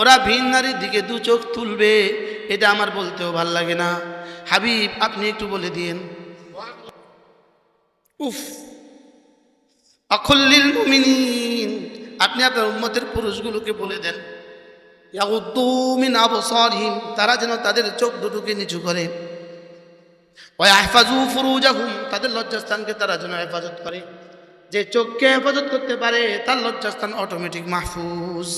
ওরা ভিন নারীর দিকে দু চোখ তুলবে, এটা আমার বলতেও ভালো লাগে না। হাবিব, আপনি একটু বলে দিন উফ অখল্লিল মুমিনিন। আপনি আপনার উম্মতের পুরুষগুলোকে বলে দেন। ইয়াগুদ্দু মিন আবসারিহিম, তারা যেন তাদের চোখ দুটোকে নিচু করে। ওয়া ইহফাজু ফুরুজাহুম, তাদের লজ্জাস্থানকে তারা যেন হেফাজত করে। যে চোখকে হেফাজত করতে পারে, তার লজ্জাস্থান অটোমেটিক মাহফুজ।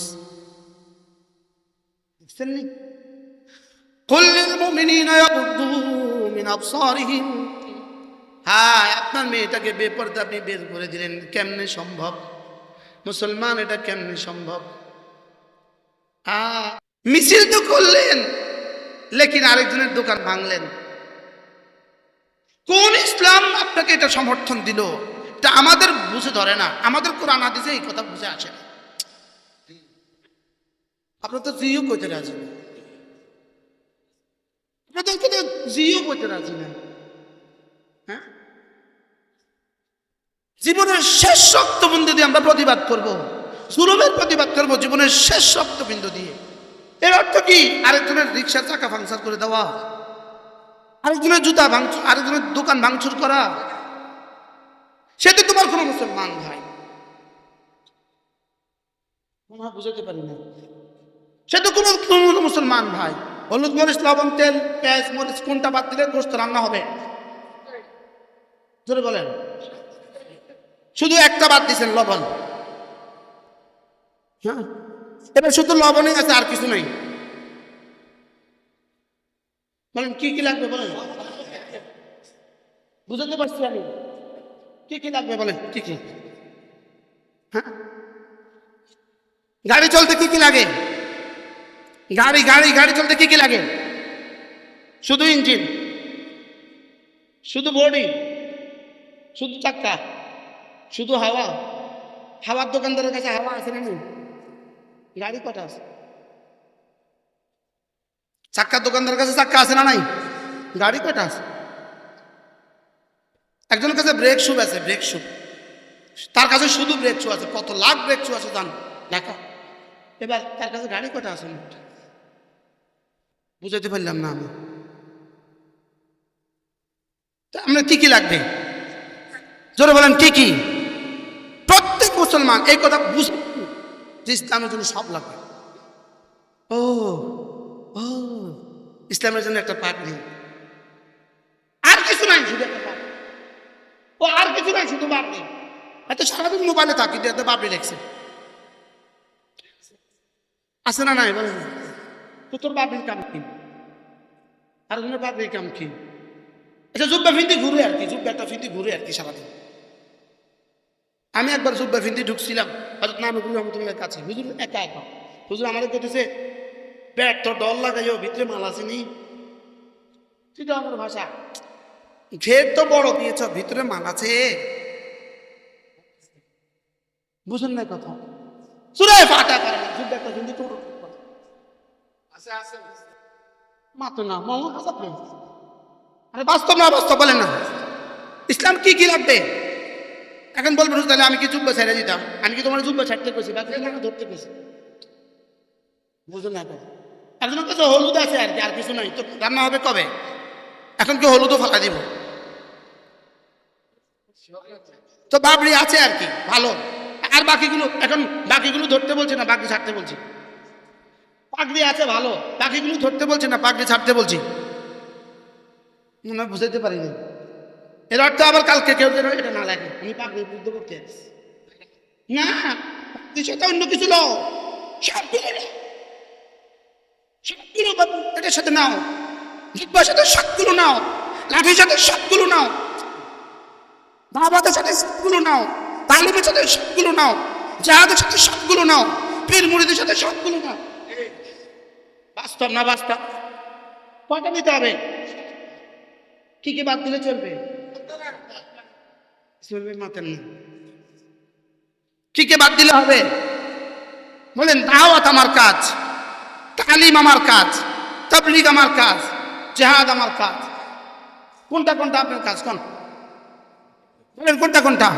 দেখছেন নি? হ্যাঁ আপনার মেয়েটাকে বেপরদা আপনি বের করে দিলেন, কেমনে সম্ভব? মুসলমান, এটা কেমনে সম্ভব? মিছিল তো করলেন, লেকিন আরেকজনের দোকান ভাঙলেন। কোন ইসলাম আপনাকে এটা সমর্থন দিল? এটা আমাদের বুঝে ধরে না। আমাদের কোরআন হাদিসে এই কথা বুঝে আসে না। আপনার তো জিও করতে রাজি আপনাদের জিও করতে রাজি না। হ্যাঁ? জীবনের শেষ রক্তবিন্দু দিয়ে আমরা প্রতিবাদ করব। সুরমের প্রতিবাদ করব জীবনের শেষ রক্তবিন্দু দিয়ে। এর অর্থ কি? আরেকজনের রিক্সার চাকা ফাংশন করে দেওয়া। আরেকজনের জুতা ভাঙচুর আরেকজনের দোকান ভাঙচুর করা। সে তো তোমার কোনো মুসলমান ভাই। মনে হয় বুঝাতে পারি না। সে তো কোনো কোনো মুসলমান ভাই। হলুদ মরিচ লবণ তেল পেঁয়াজ মরিচ কোনটা বাদ দিলে গোস্ত রান্না হবে? জোরে বলেন। শুধু একটা বাদ দিয়েছেন লবণ। হ্যাঁ? এবার শুধু লবণই আছে আর কিছু নাই। বলেন কি কি লাগবে বলেন। বুঝাতে পারছি আমি। কি কি লাগবে বলেন? কি কি? হ্যাঁ? গাড়ি চলতে কি কি লাগে? গাড়ি গাড়ি গাড়ি চলতে কি কি লাগে? শুধু ইঞ্জিন, শুধু বডি, শুধু চাক্কা শুধু হাওয়া। হাওয়ার দোকানদারের কাছে হাওয়া আছে না? গাড়ি কটা আছে? চাক্কার দোকানদারের কাছে চাক্কা আছে না নাই? গাড়ি কটা আছে? একজনের কাছে ব্রেক শু আছে ব্রেক শু তার কাছে শুধু ব্রেক শু আছে, কত লাখ ব্রেক শু আছে জান। দেখা এবার তার কাছে গাড়ি কটা আছে? বুঝাতে পারলাম না আমি। আমরা কি কি লাগবে? জোরে বলেন, কি কি? প্রত্যেক মুসলমান এই কথা বুঝে যে ইসলামের জন্য সব লাগবে। ও ও, ইসলামের জন্য একটা পাঠ নেই। আর কিছু নাই, শুধু একটা ও আর কিছু নাই শুধু বাপ নেই এত সারাদিন মোবাইলে থাকি এত বাপরে লেখছে আছে না নাই বলেন। তো তোর বাপের কাম কি? আর জনের বাপের কাম কি? এটা জুব্বা ফিন্দি ঘুরে আর কি জুব্বা একটা ফিন্দি ঘুরে আর কি সারাদিন। আমি একবার জুব্বা ফিন্দি ঢুকছিলাম হয়তো নানকুল রহমতুল্লাহ কাছে হুজুর একা একা? হুজুর আমাদের কেটেছে ব্যাট তো ডল লাগাইও ভিতরে মাল আসেনি সেটা আমার ভাষা। ঘের তো বড় দিয়েছ ভিতরে মাল আছে। বুঝেন না কথা। সুরায় ফাটা করে না জুব্বা একটা ফিন্দি টোটো আছে আছে। মাতো না মামা বাস্তব না আরে বাস্তব না বাস্তব বলেন না। ইসলাম কি কি লাগবে? এখন বলবেন তাহলে আমি কি জুব্বা ছেড়ে দিতাম? আমি কি তোমার জুব্বা ছাড়তে পেয়েছি বাকি না ধরতে পেয়েছি বুঝুন না তো একজনের কাছে হলুদ আছে আর কি আর কিছু নাই। তো রান্না হবে কবে? এখন কি হলুদও ফালা দিব? তো বাবরি আছে আর কি, ভালো। আর বাকিগুলো, এখন বাকিগুলো ধরতে বলছে না বাকি ছাড়তে বলছি। পাগড়ি আছে, ভালো। বাকিগুলো ধরতে বলছে না, পাগড়ি ছাড়তে বলছি। মনে বুঝাইতে পারিনি। এর অর্থ আবার কালকে কেউ যেন এটা না লাগে আমি পাগড়ি বুদ্ধ করতে না পাগড়ির সাথে অন্য কিছু লো সবগুলো এটার সাথে নাও। জিব্বার সাথে সবগুলো নাও। লাঠির সাথে সবগুলো নাও। বাবাদের সাথে সবগুলো নাও তালিমের সাথে সবগুলো নাও, জাহাদের সাথে সবগুলো নাও, পীর মুড়িদের সাথে সবগুলো নাও। বাস্তব না বাস্তব? কয়টা নিতে হবে? কি কি বাদ দিলে চলবে? চলবে মাতেন না কি কি বাদ দিলে হবে? বলেন, দাওয়াত আমার কাজ, তালিম আমার কাজ, তবলিগ আমার কাজ, জেহাদ আমার কাজ। কোনটা কোনটা আপনার কাজ? কোন? বলেন কোনটা কোনটা?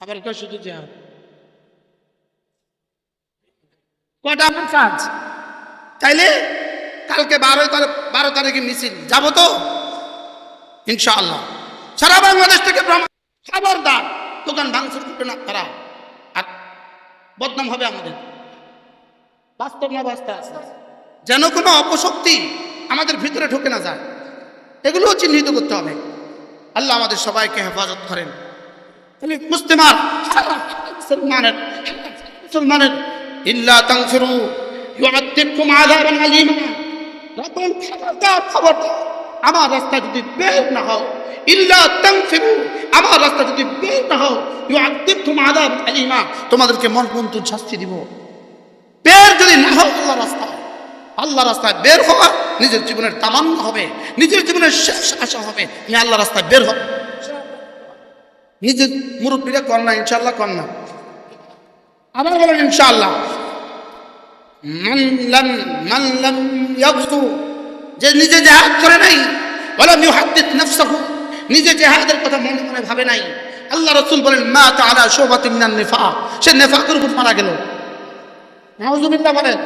আবার কয় শুধু জেহাদ কটা আমার কাজ? তাইলে কালকে বারো তারিখ বারো তারিখে মিছিল। যাব তো? ইনশাআল্লাহ। সারা বাংলাদেশ থেকে ব্রাহ্মণ খবরদার। দোকান ভাঙচুর করবে না তারা। আর বদনাম হবে আমাদের। বাস্তব না বাস্তব আছে। যেন কোনো অপশক্তি আমাদের ভিতরে ঢুকে না যায়। এগুলোও চিহ্নিত করতে হবে। আল্লাহ আমাদের সবাইকে হেফাজত করেন। তাহলে মুসলিমার, মুসলমানের মুসলমানের। ইল্লা তানফিরু ইউআদ্দিবকুম আযাবান আলীমা। রাব্বুল খবরদার খবরদার আমার রাস্তা যদি বের না হও, ইল্লা তানফিরু আমার রাস্তা যদি বের না হও ইউআদ্দিবকুম আযাবান আলীমা। তোমাদেরকে মন মন্তু শাস্তি দিব। বের যদি না হও আল্লাহ রাস্তায় আল্লাহ রাস্তায় বের হওয়া নিজের জীবনের তামান্না হবে, নিজের জীবনের শেষ আশা হবে আমি আল্লাহ রাস্তায় বের হব নিজের মুরব্বীরা কর না ইনশাল্লাহ কর না। আবার বলেন মান যে নিজে জেহাদ করে নাই, ওয়ালাম ইউহাদ্দিস নাফসাহু, নিজে জেহাদের কথা মনে মনে ভাবে নাই। আল্লাহ রাসূল বলেন, মা তাআলা শুবাতিন মিনান নিফাক সে নিফাকের উপর মারা গেল। নাউজুবিল্লাহ বলেন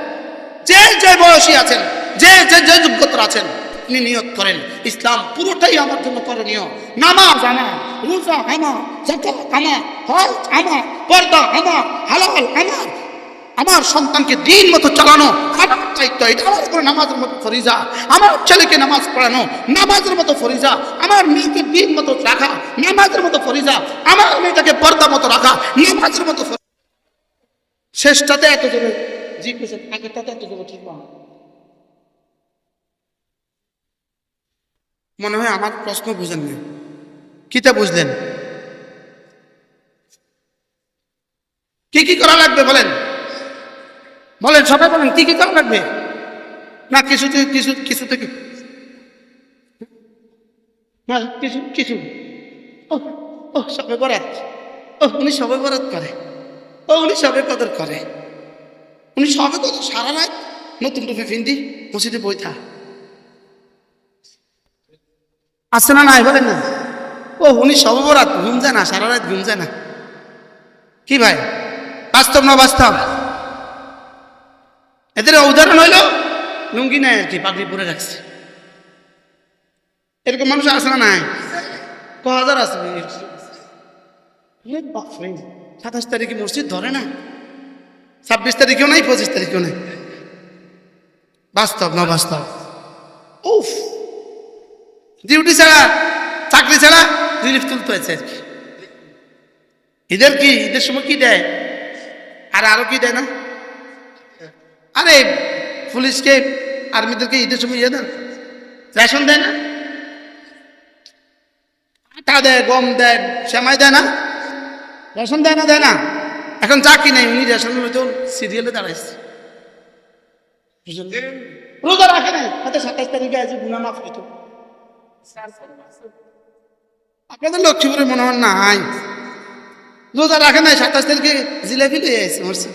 যে যে বয়সী আছেন, যে যে যে যোগ্যতা আছেন, তিনি নিয়ত করেন। ইসলাম পুরোটাই আমার জন্য করণীয়। নামাজ আমার, রোজা আমার জাকাত আমার, হজ আমার, পর্দা আমার, হালাল আমার। আমার সন্তানকে দিন মতো চালানো আমার দায়িত্ব এটা আমার উপরে নামাজের মতো ফরিজা। আমার ছেলেকে নামাজ পড়ানো, নামাজের মতো ফরিজা। আমার মেয়েকে দিন মতো রাখা, নামাজের মতো ফরিজা। আমার মেয়েটাকে পর্দা মতো রাখা, নামাজের মতো শেষটাতে এত জোরে কেছেন আগেরটাতে এত জোরে ঠিক না মনে হয় আমার প্রশ্ন বুঝেন না কিটা বুঝলেন কি কি করা লাগবে বলেন বলেন সবাই বলেন কি কি করা লাগবে না কিছু কিছু কিছু থেকে না কিছু কিছু ও ও সবে বরাত ও উনি সবে বরাত করে ও উনি সবে কদর করে উনি সবে কদর সারা রাত? নতুন টুপি ফিন্দি, মসজিদে বইথা আছে না নাই বলেন না? ও, উনি সবে বরাত, ঘুম যায় না, সারা রাত ঘুম যায় না। কি ভাই? বাস্তব না বাস্তব? এদের উদাহরণ হইল, লুঙ্গি নাই আর কি, পাগড়ি পরে রাখছে। এরকম মানুষ আছে না নাই? ক হাজার বাপরে, সাতাশ তারিখে মসজিদ ধরে না? ছাব্বিশ তারিখেও নাই, পঁচিশ তারিখেও নাই। বাস্তব না বাস্তব? উফ! ডিউটি ছাড়া, চাকরি ছাড়া রিলিফ তুলতে হয়েছে আর কি। ঈদের কি? ঈদের সময় কি দেয়? আর আরও কি দেয় না? আরে, পুলিশকে, আর্মিদেরকে ঈদের সময় ইয়ে দেন। রেশন দেয় না? আটা দেয়, গম দেয়, সেমাই দেয় না? রেশন দেয় না দেয় না? এখন যা কি নাই উনি রেশন তো সিরিয়ালে দাঁড়াইছে? রোজা রাখে নাই হাতে সাতাশ তারিখে আছে গুনা মাফ হইতো। আপনাদের লক্ষ্মীপুরে মনে হয় নাই। রোজা রাখে নাই সাতাশ তারিখে জিলাপি লিয়ে আসছে মরছে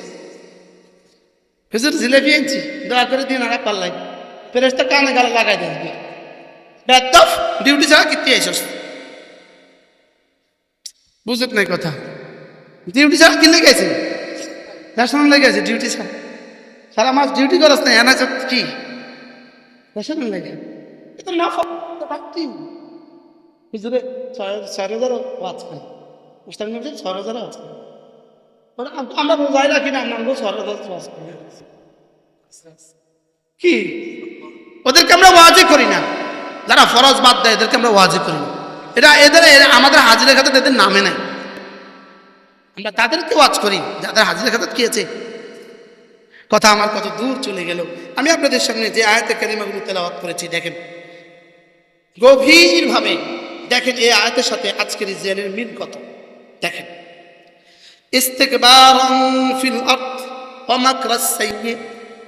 হুজুর জিলাপি আনছি দয়া করে দিন আর পাল্লাই। ফেরেস্তা কানে গালে লাগাই দেন বেতফ ডিউটি ছাড়া কিত্তি আইসস? বুঝত নাই কথা। ডিউটি ছাড়া কি লেগেছে রেশন লেগেছে ডিউটি ছাড়া। সারা মাস ডিউটি করস না এনা কি? রেশন লেগে। এটা না পারতি হুজুরে ছয় ছয় হাজারও ওয়াজ করে মুস্তাক নবী ছয় হাজারও করে বলে, আম- আমরা রোজাই রাখি না আমরা ছয় হাজার করি কি? ওদেরকে আমরা ওয়াজে করি না। যারা ফরজ বাদ দেয় এদেরকে আমরা ওয়াজে করি না। এটা এদের আমাদের হাজিরা খাতে এদের নামে নাই আমরা তাদেরকে ওয়াজ করি। যাদের হাজিরা খাতে কি আছে? কথা আমার কত দূর চলে গেল। আমি আপনাদের সামনে যে আয়াতে কারিমাগুলো তেলাওয়াত করেছি, দেখেন। গভীরভাবে দেখেন এই আয়াতের সাথে আজকের ইসরায়েলের মিল কত। দেখেন।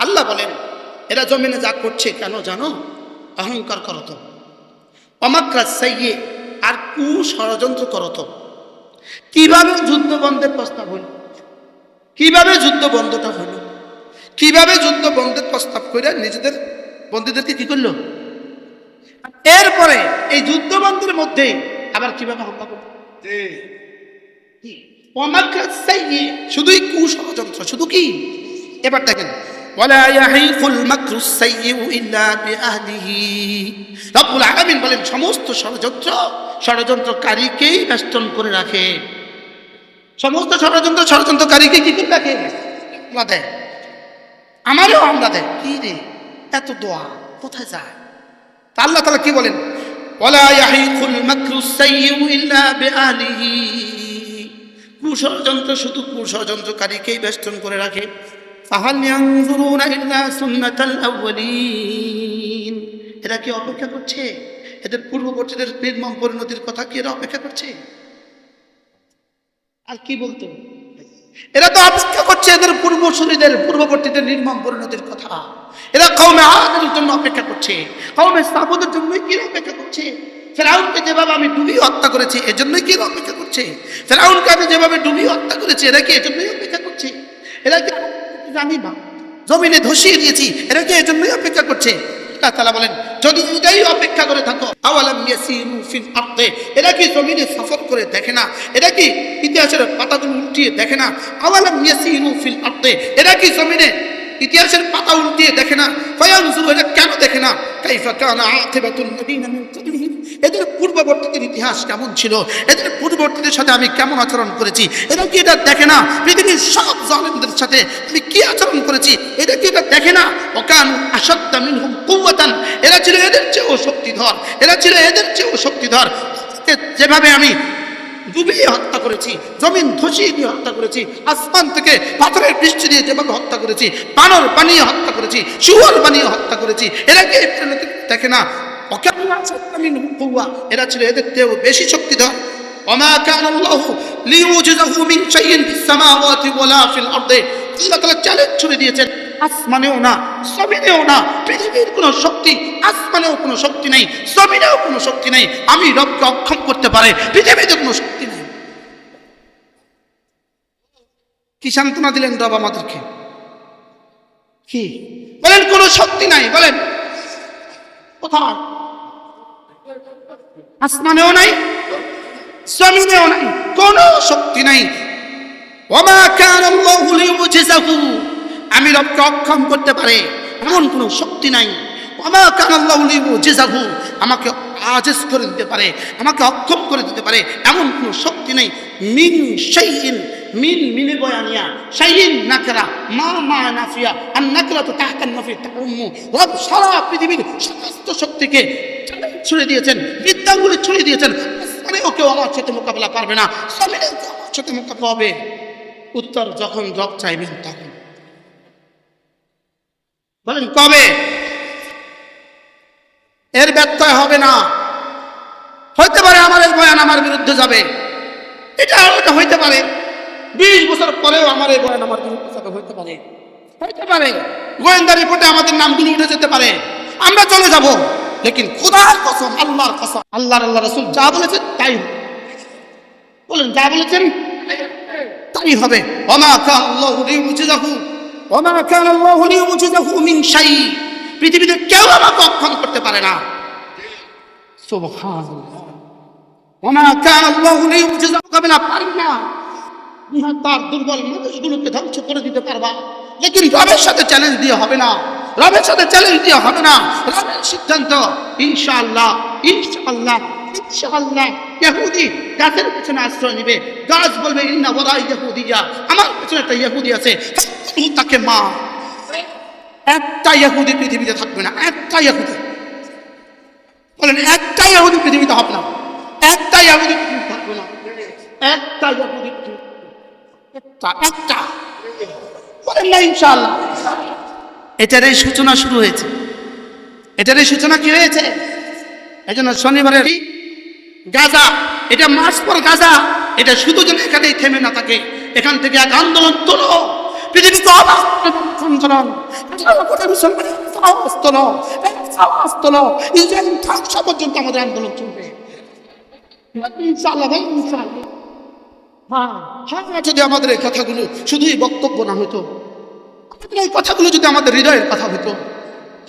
আল্লাহ বলেন, এরা জমিনে যা করছে কেন জানো? অহংকার করত অমাকরাস সাইয়্যি আর কু ষড়যন্ত্র করত কীভাবে যুদ্ধ বন্ধের প্রস্তাব হলো? কীভাবে যুদ্ধ বন্ধটা হলো? কীভাবে যুদ্ধ বন্ধের প্রস্তাব করে নিজেদের বন্ধুদেরকে কি করল? এরপরে এই যুদ্ধ বন্ধের মধ্যে আবার কীভাবে হত্যা করল? শুধুই কুষড়যন্ত্র শুধু কি? এবার দেখেন ওয়ালা ইয়াহিকুল মাকরু সাইয়্যিউ ইল্লা বিআহলিহি। রব্বুল আলামিন বলেন, সমস্ত ষড়যন্ত্র ষড়যন্ত্রকারীকেই বেষ্টন করে রাখে। সমস্ত ষড়যন্ত্র ষড়যন্ত্রকারীকে কি করে রাখে? আমরা দেয় আমারও আমরা দেয় কি রে? এত দোয়া কোথায় যায়? তা আল্লাহ তালা কি বলেন? ওয়ালা ইয়াহিকুল মাকরু সাইয়্যিউ ইল্লা বিআহলিহি। কুষড়যন্ত্র শুধু কুষড়যন্ত্রকারীকেই বেষ্টন করে রাখে। ফাহাল ইয়ানজুরুনা ইল্লা সুন্নাতাল আউয়ালিন এরা কি অপেক্ষা করছে? এদের পূর্ববর্তীদের নির্মম পরিণতির কথা কি এরা অপেক্ষা করছে? আর কি বলতো? এরা তো অপেক্ষা করছে এদের পূর্বসূরীদের, পূর্ববর্তীদের নির্মম পরিণতির কথা। এরা কৌমে আদের জন্য অপেক্ষা করছে। কৌমে সাবুদের জন্যই কি অপেক্ষা করছে? ফেরাউনকে যেভাবে আমি ডুবিয়ে হত্যা করেছি, এজন্যই কি অপেক্ষা করছে? ফেরাউনকে আমি যেভাবে ডুবিয়ে হত্যা করেছি, এরা কি এজন্যই অপেক্ষা করছে? এরা কি জানি না জমিনে ধসিয়ে দিয়েছি, এরা কি এজন্যই অপেক্ষা করছে? আল্লাহ বলেন, যদি এটাই অপেক্ষা করে থাকো, আওয়ালাম এরা কি জমিনে সফর করে দেখে না? এরা কি ইতিহাসের পাতাগুলো উল্টিয়ে দেখে না? আওয়ালাম ইয়াসিরু ফিল আরদে, এরা কি জমিনে ইতিহাসের পাতা উল্টিয়ে দেখে না? ফায়ানজুরু, এরা কেন দেখে না? কাইফা কানা আকিবাতুন নবীনা মিন এদের পূর্ববর্তীদের ইতিহাস কেমন ছিল? এদের পূর্ববর্তীদের সাথে আমি কেমন আচরণ করেছি? এরা কি এটা দেখে না? পৃথিবীর সব জালেমদের সাথে আমি কি আচরণ করেছি? এটা কি এটা দেখে না? ওকান আসাদ্দা মিনহুম কুওয়াতান। এরা ছিল এদের চেয়েও শক্তিধর। এরা ছিল এদের চেয়েও শক্তিধর। যেভাবে আমি ডুবিয়ে হত্যা করেছি, জমিন ধসিয়ে দিয়ে হত্যা করেছি, আসমান থেকে পাথরের বৃষ্টি দিয়ে যেভাবে হত্যা করেছি, বানর বানিয়ে হত্যা করেছি, শুয়োর বানিয়ে হত্যা করেছি, এরা কি দেখে না? وكان أشد منهم قوة এরা ছিল এদের চেয়েও বেশি শক্তিধর وما كان الله ليوجزه من شيء في السماوات ولا في الأرض আল্লাহ তাআলা চ্যালেঞ্জ ছুড়ে দিয়েছেন আসমানেও না জমিনেও না পৃথিবীর কোনো শক্তি আসমানেও কোনো শক্তি নেই জমিনেও কোনো শক্তি নেই আমি রবকে অক্ষম করতে পারে পৃথিবীতে কোনো শক্তি নেই কি সান্ত্বনা দিলেন রব আমাদেরকে কি বলেন কোনো শক্তি নাই বলেন কোথায়? আসমানেও নাই, জমিনেও নাই, কোনো শক্তি নাই। ওমা কান আল্লাহু লিউজিজাহু। আমি রবকে অক্ষম করতে পারে, এমন কোনো শক্তি নাই। ওমা কান আল্লাহু লিউজিজাহু। আমাকে আজেজ করে দিতে পারে, আমাকে অক্ষম করে দিতে পারে, এমন কোনো শক্তি নেই। মিন শাইইন মিন মিনে বয়ানিয়া শাইইন নাকরা, মা মা নাফিয়া আর নাকরা তো তাহকান নাফি তাউম্মু রব সারা পৃথিবীর সমস্ত শক্তিকে ছুড়ে দিয়েছেন, বিদ্যাঙ্গুলি ছুড়ে দিয়েছেন। আসমানেও কেউ আমার সাথে মোকাবেলা পারবে না। কেউ আমার সাথে মোকাবেলা হবে। উত্তর যখন রব চাইবেন তখন। বলেন, কবে? এর ব্যত্যয় হবে না। হইতে পারে আমার বয়ান আমার বিরুদ্ধে যাবে। এটা হইতে পারে। বিশ বছর পরেও আমার এই বয়ান আমার বিরুদ্ধে যাবে হইতে পারে? হইতে পারে। গোয়েন্দা রিপোর্টে আমাদের নামগুলো উঠে যেতে পারে। আমরা চলে যাব। লেকিন খুদার কসম, আল্লাহর কসম, আল্লাহর আল্লাহ রসুল যা বলেছেন তাই বলেন, যা বলেছেন তাই হবে। ওমা কান আল্লাহু লিউজিজাহু ওমা কান আল্লাহু লিউজিজাহু মিন শাই পৃথিবীতে কেউ আমাকে অক্ষম করতে পারে না। সুবহানাল্লাহ। ওমা কান আল্লাহু লিউজিজাহু কাবিলা পারি না। ইহা তার দুর্বল মানুষগুলোকে ধ্বংস করে দিতে পারবা। লেকিন রবের সাথে চ্যালেঞ্জ দিয়ে হবে না। রবের সাথে চ্যালেঞ্জ দিয়ে হবে না। রবের সিদ্ধান্ত, ইনশাআল্লাহ ইনশাআল্লাহ ইনশাআল্লাহ। ইহুদি গাছের পিছনে আশ্রয় গাছ বলবে, ইন্না আমার পিছনে একটা ইহুদি আছে। তাকে মা একটা ইহুদি পৃথিবীতে থাকবে না। একটা ইহুদি। বলেন, একটা ইহুদি পৃথিবীতে হবে না। একটা ইহুদি থাকবে না। একটা ইহুদি একটা। একটা বলেন না, ইনশাআল্লাহ। এটার এই সূচনা শুরু হয়েছে। এটার এই সূচনা কি হয়েছে? এই জন্য শনিবারের গাজা, এটা মাস পর গাজা। এটা শুধু যেন এখানেই থেমে না থাকে। এখান থেকে এক আন্দোলন তোলো। পৃথিবীতে আন্দোলন। পর্যন্ত আমাদের আন্দোলন চলবে। ইনশাআল্লাহ, ভাই, ইনশাআল্লাহ। হ্যাঁ। যদি আমাদের এই কথাগুলো শুধুই বক্তব্য না হতো এই কথাগুলো যদি আমাদের হৃদয়ের কথা হতো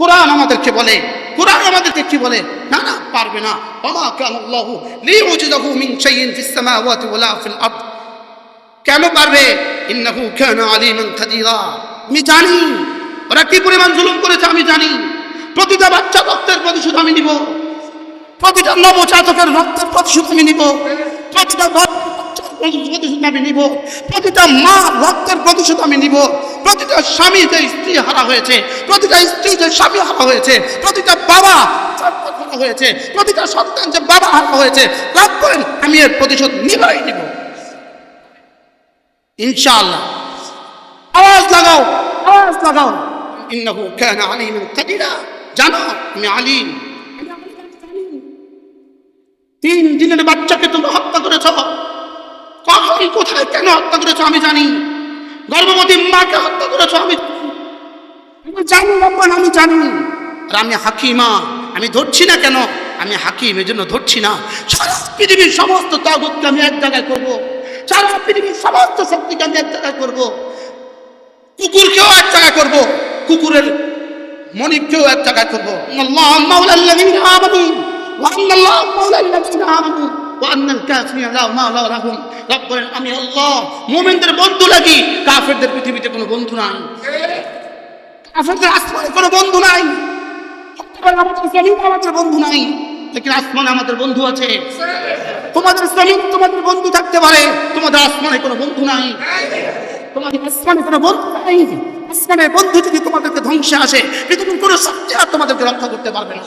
কোরআন আমাদেরকে বলে, কোরআন আমাদেরকে কি বলে? না না, পারবে না। বাবা কান আল্লাহু লিউজিদাহু মিন শাইইন ফিস সামাওয়াতি ওয়ালা ফিল আরদ। কেন পারবে? ইন্নাহু আলিমান আমি জানি, ওরা কি পরিমাণ জুলুম করেছে আমি জানি। প্রতিটা বাচ্চা রক্তের প্রতিশোধ আমি নিব। প্রতিটা নবজাতকের রক্তের প্রতিশোধ আমি নিব। প্রতিটা প্রতিশোধ আমি নিব। প্রতিটা মা রক্তের প্রতিশোধ আমি নিব। প্রতিটা স্বামী যে স্ত্রী হারা হয়েছে, প্রতিটা স্ত্রী যে স্বামী হারা হয়েছে, প্রতিটা বাবা হয়েছে, প্রতিটা সন্তান যে বাবা হারা হয়েছে রাগ করেন, আমি এর প্রতিশোধ নিবই নিব। ইনশাআল্লাহ। আওয়াজ লাগাও আওয়াজ লাগাও। ইন্নাহু কানা আলিমান কাদিরা। জানো, আমি আলিম। তিন দিনের বাচ্চাকে তুমি হত্যা করেছ। কখন কোথায় কেন হত্যা করেছ আমি জানি। গর্ভবতী মাকে হত্যা করেছ আমি আমি জানি রব্বান আমি জানি। আর আমি হাকিমা, আমি ধরছি না কেন? আমি হাকিম, এই জন্য ধরছি না। সারা পৃথিবীর সমস্ত তাগুতকে আমি এক জায়গায় করব। সারা পৃথিবীর সমস্ত শক্তিকে আমি এক জায়গায় করব। কুকুরকেও এক জায়গায় করব। কুকুরের মনিবকেও এক জায়গায় করব। আল্লাহ, মাওলাল্লাযীনা আমানু। ওয়া আন্নাল্লাহ মাওলাল্লাযীনা আমানু। আমি আল্লাহ, মুমিনদের বন্ধু লাগি। কাফেরদের পৃথিবীতে কোনো বন্ধু নাই। কাফেরদের আসমানে কোনো বন্ধু নাই। আমাদের বন্ধু নাই। লেকিন আসমানে আমাদের বন্ধু আছে। তোমাদের জমিন তোমাদের বন্ধু থাকতে পারে। তোমাদের আসমানে কোনো বন্ধু নাই। তোমাদের আসমানে কোনো বন্ধু নাই। আসমানের বন্ধু যদি তোমাদেরকে ধ্বংসে আসে, পৃথিবীর কোনো শক্তি আর তোমাদেরকে রক্ষা করতে পারবে না।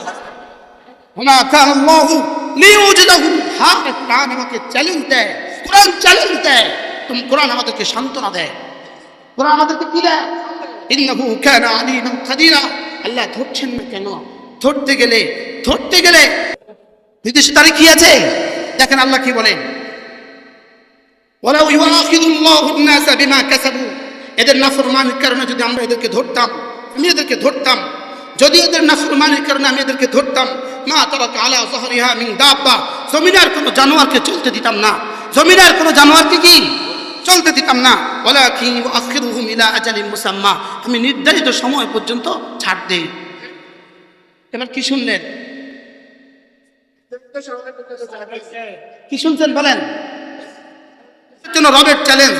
হাতে কোরআন আমাকে চ্যালেঞ্জ দেয়। চ্যালেঞ্জ দেয়। তুমি আমাদেরকে সান্ত্বনা দেয়। আমাদেরকে কি দেয়? ইন্নাহু কানা আলিমান কাদিরা। আল্লাহ ধরছেন না কেন? ধরতে গেলে ধরতে গেলে। নির্দিষ্ট তারিখ কি আছে? দেখেন আল্লাহ কি বলেন? আন-নাসা বিমা কাসাবু। এদের নাফরমানির কারণে যদি আমরা এদেরকে ধরতাম, আমি এদেরকে ধরতাম যদি এদের নাফরমানির কারণে আমি এদেরকে ধরতাম, মা তারাকা আলা যাহরিহা মিন দাব্বা জমিনের কোনো জানোয়ারকে চলতে দিতাম না। জমিনের কোনো জানোয়ারকে কি? চলতে দিতাম না। ওয়ালাকিন ইউআখিরুহুম ইলা আজালিন মুসাম্মা। আমি নির্ধারিত সময় পর্যন্ত ছাড় দেই। এবার কি শুনলেন? কি শুনছেন বলেন? জন্য রবের চ্যালেঞ্জ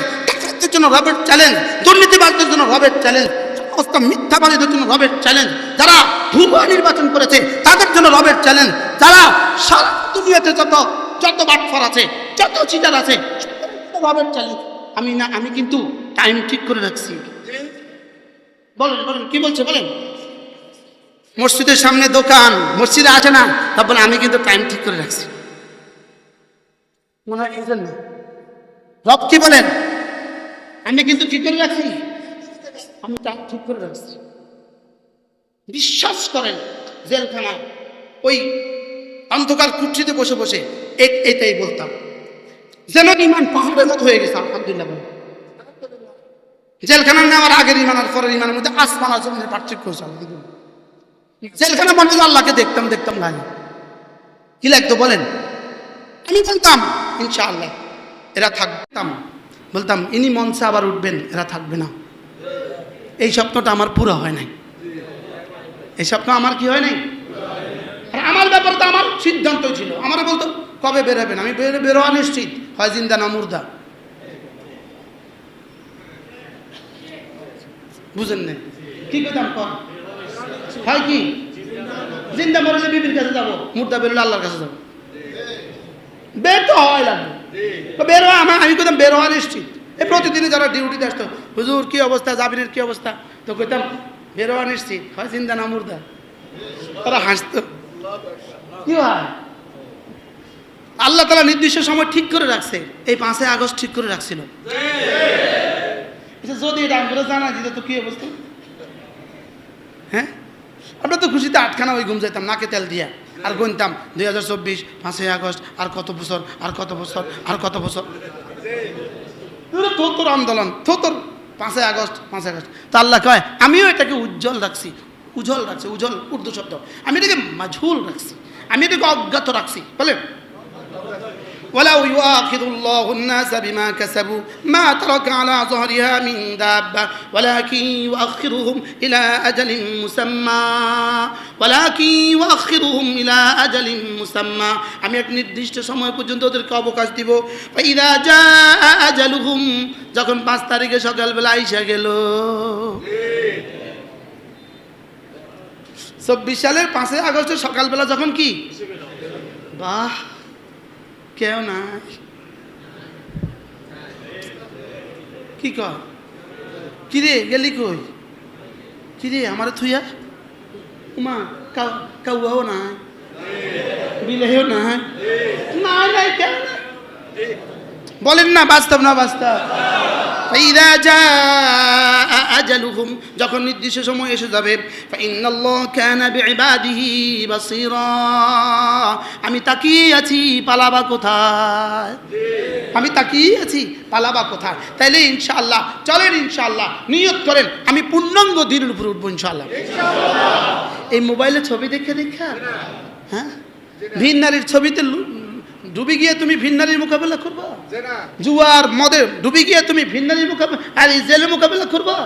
জন্য রবের চ্যালেঞ্জ দুর্নীতিবাদদের জন্য রবের চ্যালেঞ্জ সমস্ত মিথ্যাবাদীদের জন্য রবের চ্যালেঞ্জ যারা ভুয়া নির্বাচন করেছে, তাদের জন্য রবের চ্যালেঞ্জ যারা সারা দুনিয়াতে যত যত বাটফার আছে, যত চিটার আছে রবের চ্যালেঞ্জ আমি না, আমি কিন্তু টাইম ঠিক করে রাখছি। বলেন বলেন, কি বলছে, বলেন? মসজিদের সামনে দোকান, মসজিদে আছে না তা বলে আমি কিন্তু টাইম ঠিক করে রাখছি। মনে হয় বুঝলেন না রব কি বলেন? আমি কিন্তু ঠিক করে রাখছি। আমি টাইম ঠিক করে রাখছি। বিশ্বাস করেন জেলখানা ওই অন্ধকার কুঠিতে বসে বসে এটাই বলতাম। যেন ইমান পাহাড়ের মতো হয়ে গেছে, আলহামদুলিল্লাহ। জেলখানা নেওয়ার আগের ইমান আর পরের ইমানের মধ্যে আসমান জমিনের পার্থক্য হয়েছে জেলখানা মানে আল্লাহকে দেখতাম দেখতাম লাগে কি লাগতো বলেন? আমি বলতাম, ইনশাআল্লাহ, এরা থাকতাম। বলতাম, ইনি মঞ্চে আবার উঠবেন, এরা থাকবে না। এই স্বপ্নটা আমার পুরো হয় নাই। এই স্বপ্ন আমার কি হয় নাই? আর আমার ব্যাপারে তো আমার সিদ্ধান্ত ছিল। আমার বলতো, কবে বেরোবেন? আমি বেরো, বেরোয়া নিশ্চিত। হয় জিন্দা না মুর্দা? বুঝেন না কি করতাম কর হয় কি? জিন্দা মরলে বিবির কাছে যাব, মুর্দা বেরোলে আল্লাহর কাছে যাব। বের তো হয় লাগবে। তো বের আমার আমি কইতাম বের হওয়া নিশ্চিত। এই প্রতিদিনই যারা ডিউটিতে আসতো হুজুর কি অবস্থা? জাবিরের কি অবস্থা? তো কইতাম বের হওয়া নিশ্চিত হয় চিন্তা না মুর্দা? তারা হাসতো। কি আল্লাহ তালা নির্দিষ্ট সময় ঠিক করে রাখছে। এই পাঁচই আগস্ট ঠিক করে রাখছিল। আচ্ছা, যদি এটা আমরা জানা দিত তো কি অবস্থা? হ্যাঁ? আমরা তো খুশিতে আটখানা ওই ঘুম যাইতাম নাকে তেল দিয়া। আর গুনতাম দুই হাজার চব্বিশ পাঁচই আগস্ট আর কত বছর আর কত বছর আর কত বছর। তোর আন্দোলন, থতর তোর পাঁচই আগস্ট পাঁচই আগস্ট। তা আল্লাহ কয়, আমিও এটাকে উজ্জ্বল রাখছি উজ্জ্বল রাখছি, উজ্জ্বল উর্দু শব্দ আমি এটাকে মাঝুল রাখছি, আমি এটাকে অজ্ঞাত রাখছি। বলে? ولو يؤاخذ الله الناس بما كسبوا ما ترك على ظهرها من دابة ولكن يؤخرهم إلى أجل مسمى ولكن يؤخرهم إلى أجل مسمى আমি এক নির্দিষ্ট সময় পর্যন্ত ওদেরকে অবকাশ দিব ইদা যা আজালুহুম যখন পাঁচ তারিখে সকালবেলা আইসা গেল চব্বিশ সালের পাঁচই আগস্টের সকালবেলা যখন কি বাহ কেউ নাই। কি কর, গেলি কই? কিরে, আমার থুইয়া? উমা, কাউ, কাউয়াও নাই। বিলেও নাই। বলেন না, বাস্তব না বাস্তব? যখন নির্দিষ্ট সময় এসে যাবে আমি তাকিয়ে আছি, পালাবা কোথায়? আমি তাকিয়ে আছি, পালাবা কোথায়? তাইলে ইনশাআল্লাহ, চলেন ইনশাআল্লাহ, নিয়ত করেন, আমি পূর্ণাঙ্গ দিনের উপর উঠবো ইনশাআল্লাহ। এই মোবাইলে ছবি দেখে দেখা? হ্যাঁ? ভিন নারীর ছবিতে ডুবে গিয়ে তুমি ভিন্নারির নারীর মোকাবেলা করবা? জুয়ার মদে ডুবে গিয়ে তুমি ভিন্নারির নারীর মোকাবেলা আর ইসরায়েলের মোকাবেলা করবা?